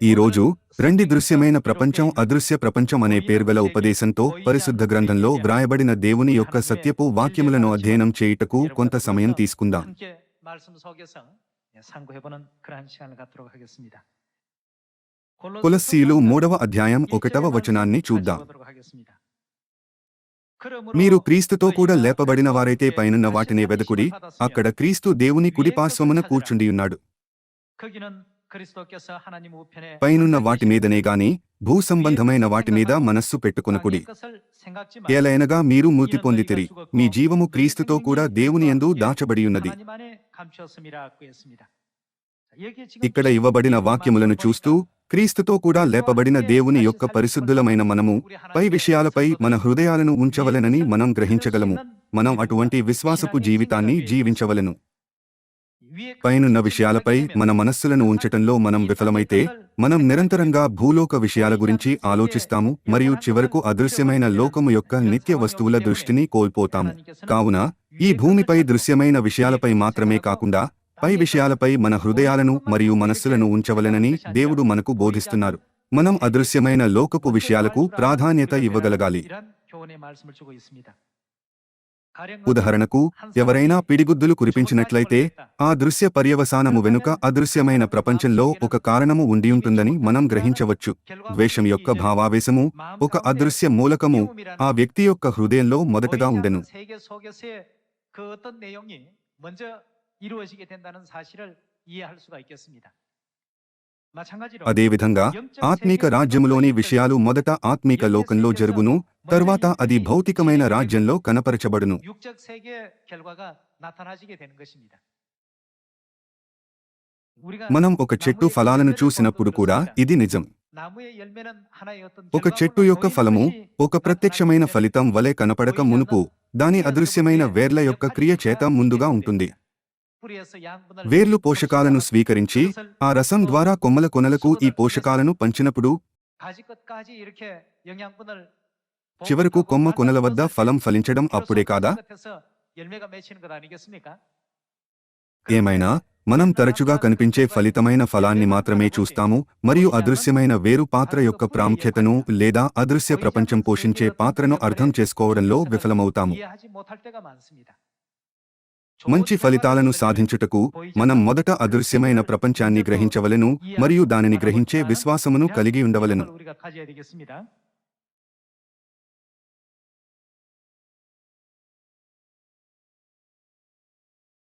ఈరోజు రండి దృశ్యమైన ప్రపంచం అదృశ్య ప్రపంచం అనే పేర్వెల ఉపదేశంతో పరిశుద్ధ గ్రంథంలో వ్రాయబడిన దేవుని యొక్క సత్యపు వాక్యములను అధ్యయనం చేయుటకు కొంత సమయం తీసుకుందాం. కులస్సీలు మూడవ అధ్యాయం ఒకటవ వచనాన్ని చూద్దాం. మీరు క్రీస్తుతో కూడా లేపబడిన వారైతే పైనున్న వాటినే వెదకుడి అక్కడ క్రీస్తు దేవుని కుడిపార్శ్వమున కూర్చుండియున్నాడు పైనున్న వాటి మీదనే గాని భూ సంబంధమైన వాటి మీద మనస్సు పెట్టుకొనకుడి ఏలైనగా మీరు మృతి పొందితిరి మీ జీవము క్రీస్తుతో కూడా దేవుని యందు దాచబడియున్నది ఇక్కడ ఇవ్వబడిన వాక్యములను చూస్తూ క్రీస్తుతో కూడా లేపబడిన దేవుని యొక్క పరిశుద్ధులమైన మనము పై విషయాలపై మన హృదయాలను ఉంచవలెనని మనం గ్రహించగలము మనం అటువంటి విశ్వాసపు జీవితాన్ని జీవించవలెను పైనున్న విషయాలపై మన మనస్సులను ఉంచటంలో మనం విఫలమైతే మనం నిరంతరంగా భూలోక విషయాల గురించి ఆలోచిస్తాము మరియు చివరకు అదృశ్యమైన లోకము యొక్క నిత్య వస్తువుల దృష్టిని కోల్పోతాము. కావున ఈ భూమిపై దృశ్యమైన విషయాలపై మాత్రమే కాకుండా పై విషయాలపై మన హృదయాలను మరియు మనస్సులను ఉంచవలెనని దేవుడు మనకు బోధిస్తున్నారు. మనం అదృశ్యమైన లోకపు విషయాలకు ప్రాధాన్యత ఇవ్వగలగాలి. ఉదాహరణకు ఎవరైనా పిడిగుద్దులు కురిపించినట్లయితే ఆ దృశ్య పర్యవసానము వెనుక అదృశ్యమైన ప్రపంచంలో ఒక కారణము ఉండియుంటుందని మనం గ్రహించవచ్చు. ద్వేషం యొక్క భావావేశము ఒక అదృశ్య మూలకము ఆ వ్యక్తి యొక్క హృదయంలో మొదటగా ఉండెను. అదేవిధంగా ఆత్మీక రాజ్యములోని విషయాలు మొదట ఆత్మీక లోకంలో జరుగును. తర్వాత అది భౌతికమైన రాజ్యంలో కనపరచబడును. మనం ఒక చెట్టు ఫలాలను చూసినప్పుడు కూడా ఇది నిజం. ఒక చెట్టు యొక్క ఫలము ఒక ప్రత్యక్షమైన ఫలితం వలె కనపడక మునుపు దాని అదృశ్యమైన వేర్ల యొక్క క్రియ చేత ముందుగా ఉంటుంది. వేర్లు పోషకాలను స్వీకరించి ఆ రసం ద్వారా కొమ్మల కొనలకు ఈ పోషకాలను పంచినప్పుడు చివరకు కొమ్మ కొనల వద్ద ఫలం ఫలించడం అప్పుడే కాదా? ఏమైనా? మనం తరచుగా కనిపించే ఫలితమైన ఫలాన్ని మాత్రమే చూస్తాము మరియు అదృశ్యమైన వేరు పాత్ర యొక్క ప్రాముఖ్యతను లేదా అదృశ్య ప్రపంచం పోషించే పాత్రను అర్థం చేసుకోవడంలో విఫలమవుతాము. మంచి ఫలితాలను సాధించుటకు మనం మొదట అదృశ్యమైన ప్రపంచాన్ని గ్రహించవలను మరియు దానిని గ్రహించే విశ్వాసమును కలిగి ఉండవలను.